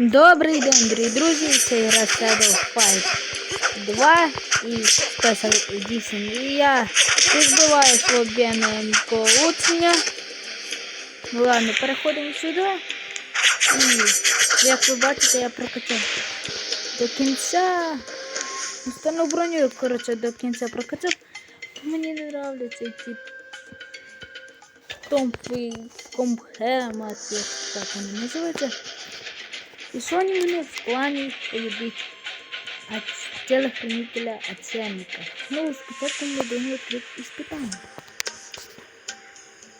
Добрий день, дорогі друзі, це гра Shadow Fight 2 і Special Edition. І я підбиваю слабененького учня. Ну ладно, переходимо сюди. І як ви бачите, я прокачав до кінця. Стану броню, коротше, до кінця прокачав. Мені не нравляться ці томпи, комхема, як так вони називаються. И Соні мене в плане полюбить телохранителя оценника? Ну, спочатку ми думали открыть іспитання.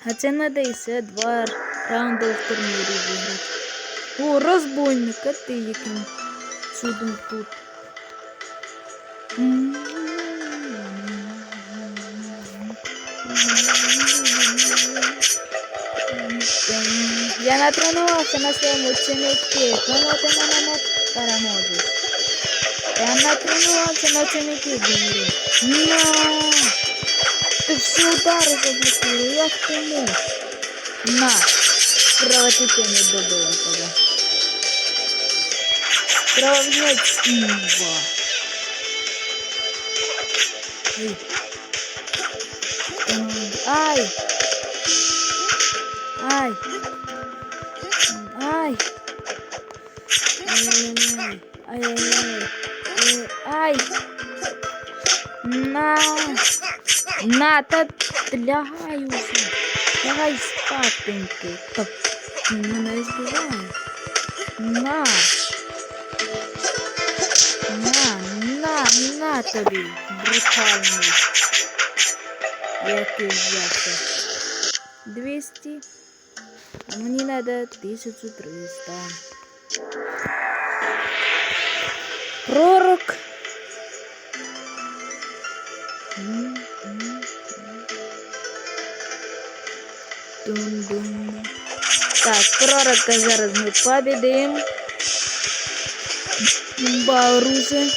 А це надо і все два раунди в турнірі виграти. О, розбойник, а ти яким чудом тут. Я натренувався на своєму ученику, тому ти мене не переможеш. Я натренувався на ученику, говорю. На! Ти всі удари заблокував, як ти мог? На! Кровотечение добило тебе. Кровотечение імба. Ай! Ай! Ай! Ай! Ай-яй-яй! Ай-яй-яй! Ай! На! На, та лягай уже! Лягай спатеньки! Та мене збиває! На! На, на, на тобі! Брутальний! Який взявся! 200 а мне надо 1300. Пророк. Так, пророка зараз ми победим. Имба оружие.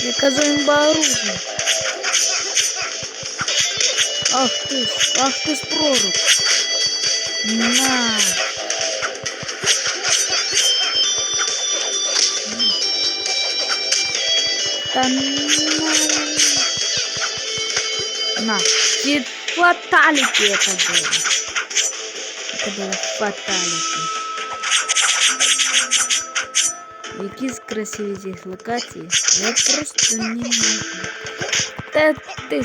Я кажу имба оружие. Ах ты ж, ах ты ж пророк. На. Та на. На. Фит фаталити это было. Это было фаталити. Які з красиві з їх локації, я просто не можу. Та ти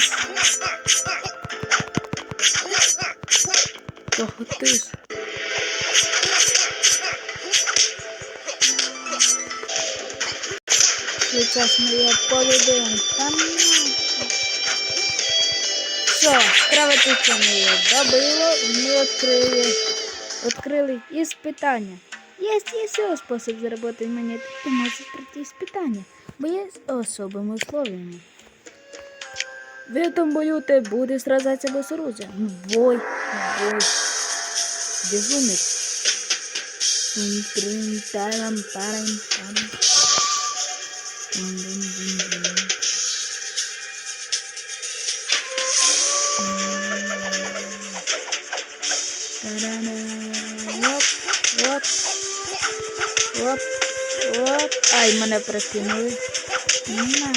ж. Того ти ж. Сейчас мы ее поведем. Там Все, кровотечение ее добило, мы открыли, открыли испытания. Есть еще способ заработать монет. Ты можешь пройти испытания, бо есть особыми условиями. В этом бою ты будешь сражаться без оружия. Бой, бой. Безумец. Тун-трын, тарам, парам, парам. Оп. Оп, оп. Ай, мене прокинули. На.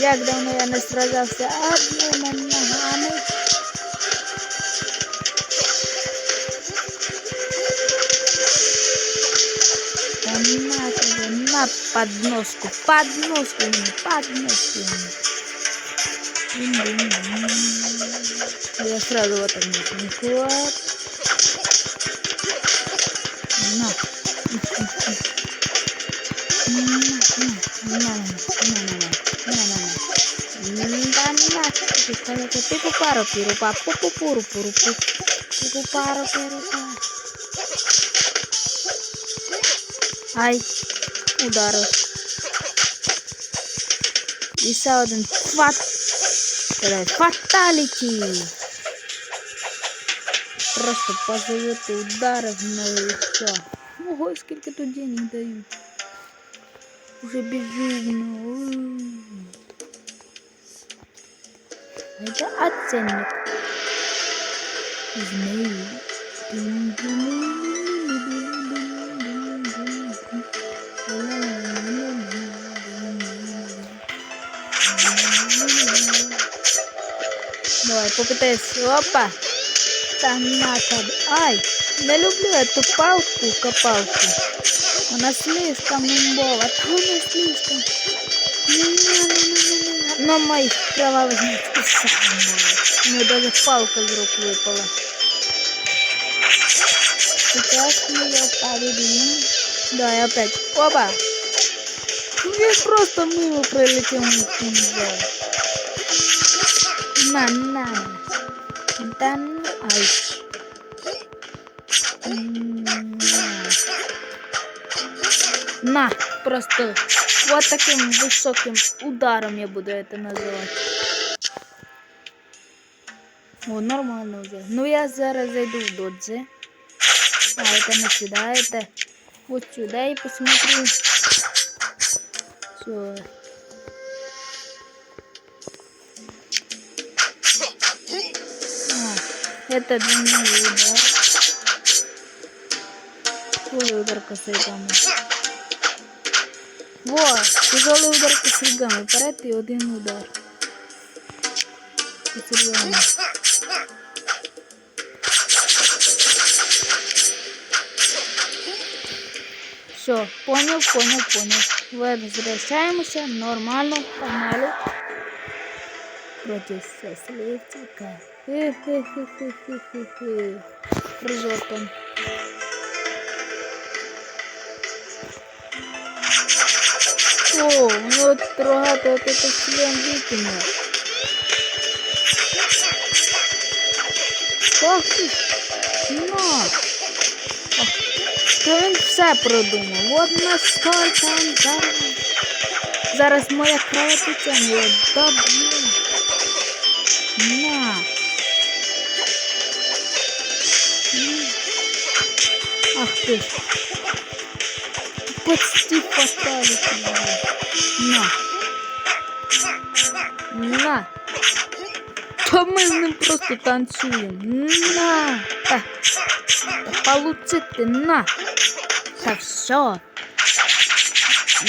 Як давно я не сражався одними ногами. На тебе, на подножку мені, подножку Я сразу вот так хват. На. На, на, на, на, на, на, на, на. Да на, Ай, ударив. І ще один фат. Сказать, фаталіті. Просто позовете ударов на и все. Ого, сколько тут денег дают. Уже безумно. Это оценник. Змеи. Давай, попытайся. Опа. Там на тобі. Ай, не люблю эту палку, копалку. Вона слишком имбова. Та вона слишком. Но моих права возьмет и сам. У нее даже палка из рук выпала. Сейчас мы ее поведем. Да, и опять. Опа! Я просто мимо пролетел на кинжал. На, на. Да, на. Ай. М, На. На, просто вот таким высоким ударом я буду это называть. О, нормально уже. Ну я зараз зайду в додзе. А это не сюда, это вот сюда и посмотрю. Все. Это длинный удар. Тяжелый удар косарьками. Во, тяжелый удар косарьками. Вперед і один удар. Косарьками. Все, понял, понял, понял. Возвращаемся нормально, погнали. Против счастливчика. Хе-хе-хе-хе-хе-хе. Прыжок. О, у него трогати вот это член викиня. Ох ти ж, на. То він все продумав. От наскільки він зараз. Зараз моя кровотеча не доб'є. На. Ах ти ж. Почти фаталити. На. На. То ми з ним просто танцюємо. На. Та. Та получити на. Та все.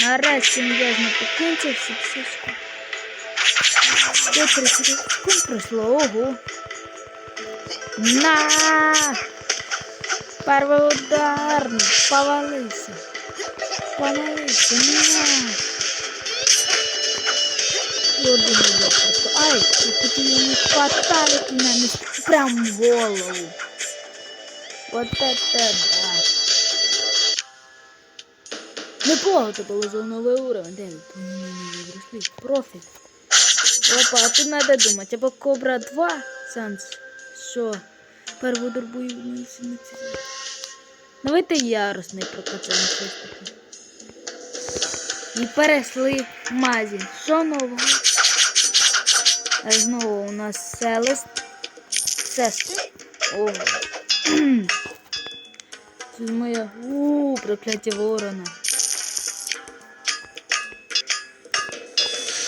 Нарешті я не покінчився. Все скоро. 30 секунд пройшло. Ого. На. Первый удар. Повалися. Повалися. На. І один удар просто. Ай, і потім йому хватает мене прям в голову. Вот это да. Неплохо було за новий уровень. Вони виросли? Профіль. Опа, а тут надо думать. Або Кобра 2 Санс. Що? Перву дорбу і не Давайте яростний прокачаємо щось таке. І перейшли мазі. Що нового? А знову у нас Селест. Сест. О. Це моя. У, прокляття ворона.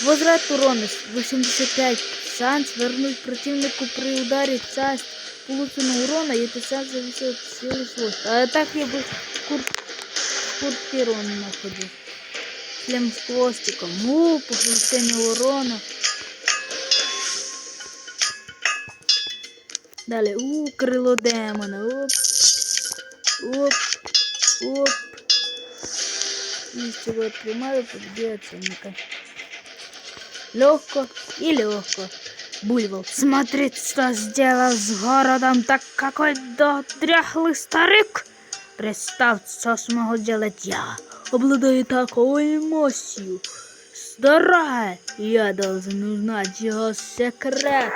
Возврат урона 85. Шанс вернуть противнику при ударе часть полученного урона, и это шанс зависит от силы свойств. А так я бы кур... куртки урона находил. Шлем с хвостиком. У, повышение урона. Далее, у, крыло демона. Оп. Оп. Оп. И с чего я принимаю, победит оценка. Легко и легко. Бульвал, смотри, что сделал с городом так какой дряхлый старик. Представь, что смогу делать я. Обладаю такой мощью. Старая, я должен узнать его секрет.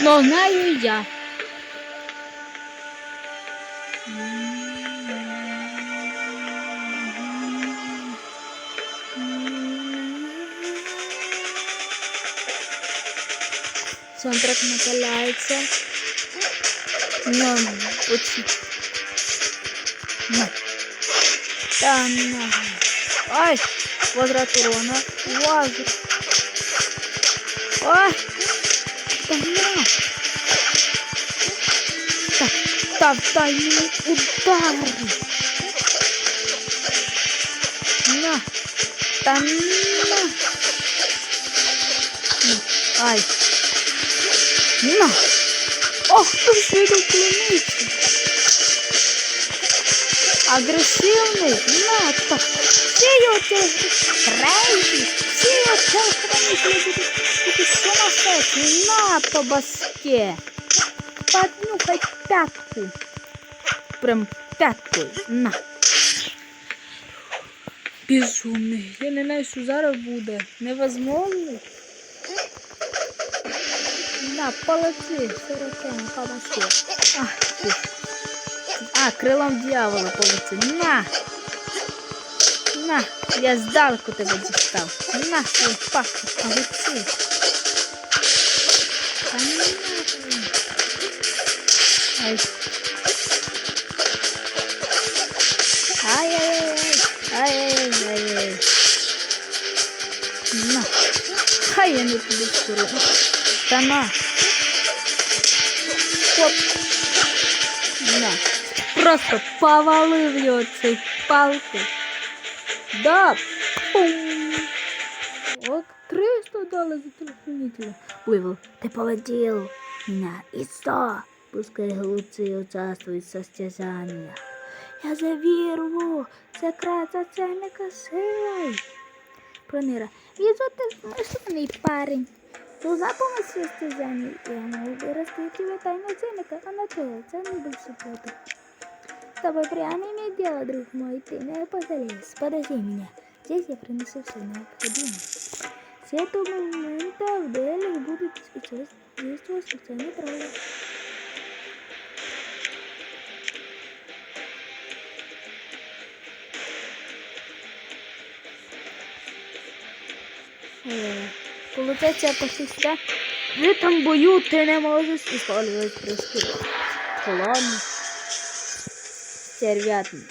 Но знаю я. Саундтрек накаляется. Но очень... На. Да, на. Ай! Квадрат урона. Лазер. Ай! Да на. Так. Став тайний удар. На. На. На. Ай. На. Ох, ти ж клиниться. Агресивний. На, та. Всі його крейзі. Всі його хранителі будуть бути. На, по баске. Поднюхай пятку. Прям пятку. На. Безумний. Я не знаю, що зараз буде. Невозможно. Да, полоти, сиротень, а полоти. Ах, ти. А, крилом дьявола полоти. На! На, я здалеку тебе дістав. На, свій пак, полоти. Ай. Ай-яй-яй. Ай-яй-яй. На. Хай я не піду в сторону. Та на. Хоп. На. Просто повалив його цей палкою. Да. Пум. Ок, 300 дали за телохранителя. Вывел, ты поводил меня и сто. Пускай голубцы участвуют в состязаниях. Я завірву секрет за цельника силой. Пронира, вижу, ты смышленый парень. Позапомощ състезание имало разкритие тайна оценка, а начало цены был суббота. С тобой прямо имеет дело, друг мой, ты меня позолез, подожди меня. Здесь я принесу все необходимое. С этого момента в дуэлях будут действовать специальные правила. Yeah. Е, Получается, после себя в этом бою ты не можешь использовать прыжки. Ладно. Стервятник.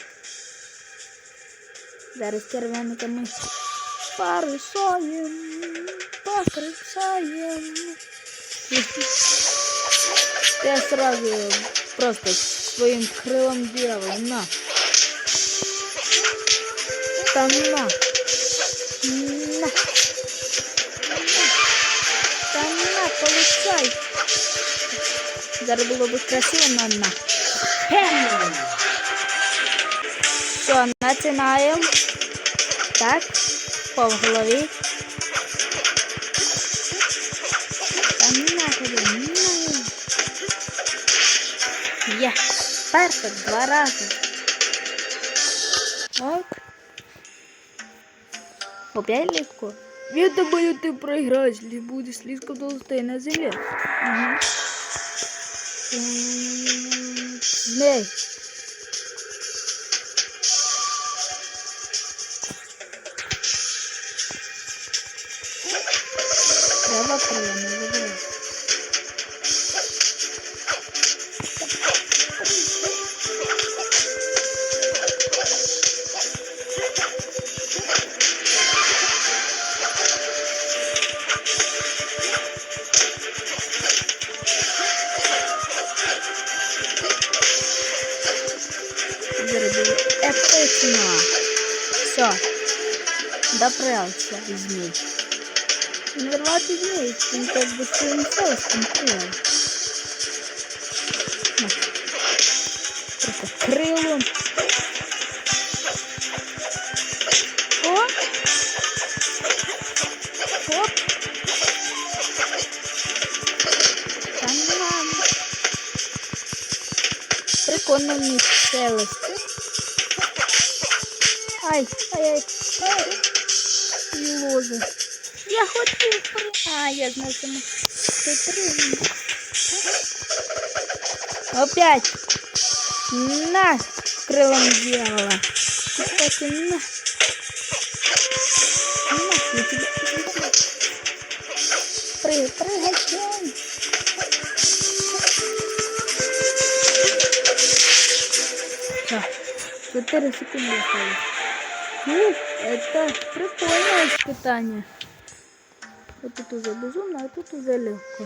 Зараз червяниками порисаємо, покричаємо. Я сразу просто своим крылом делаю. На. Та на. На. получай. Зараз було б красиво, но на. Все, починаємо. Так, по голові. Та на тобі. Є. Два рази. Ок. Опять легко. Я думаю, ты проиграешь, если будешь слишком толстый на земле. Угу. Змей. епично. Все. Допрявся змій. Не рвати змій, він как бы своїм селом крилом. На. Просто крилом. О! Оп! Там Прикольно в них селості. Ай, ай, ай, ай. І лози. Я хотів при... А, я знаю, що ми припрыгнемо. Опять. На, крылом дьявола. Кстати, на. На, я тебя... Прыгай, прыгай, Джон. Все, 4 секунды осталось. Это прикольное испытание. Вот тут уже безумно, а тут уже легко.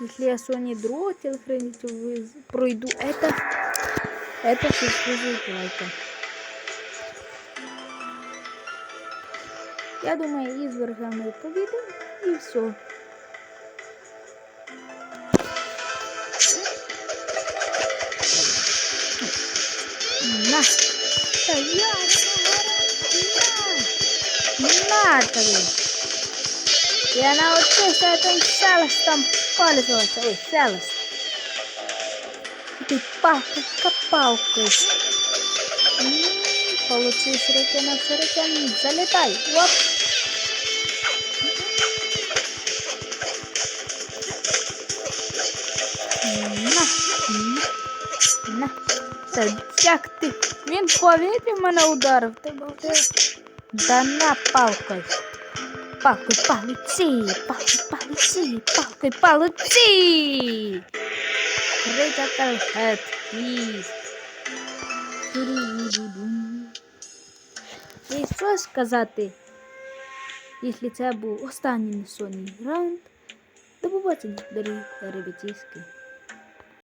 Если я Sony телохранителя выз- пройду, это, это заслуживает лайка. Я думаю, изверга мы победим, и все. На! Та я на! На тобі! Я научился этим шелестом пользоваться. Ой, шелест. Ты палкой, копалкой. М, Получи шурикен, шурикен, залетай. Оп. На, на, на. Та як ти? Він в повітрі мене ударив. Ти балдеш. Да на палкою. Палкой получи, палкой получи, палкой. Critical head hit. І що сказати, якщо це був останній сонний раунд, до побачення, дорогі ребятіськи.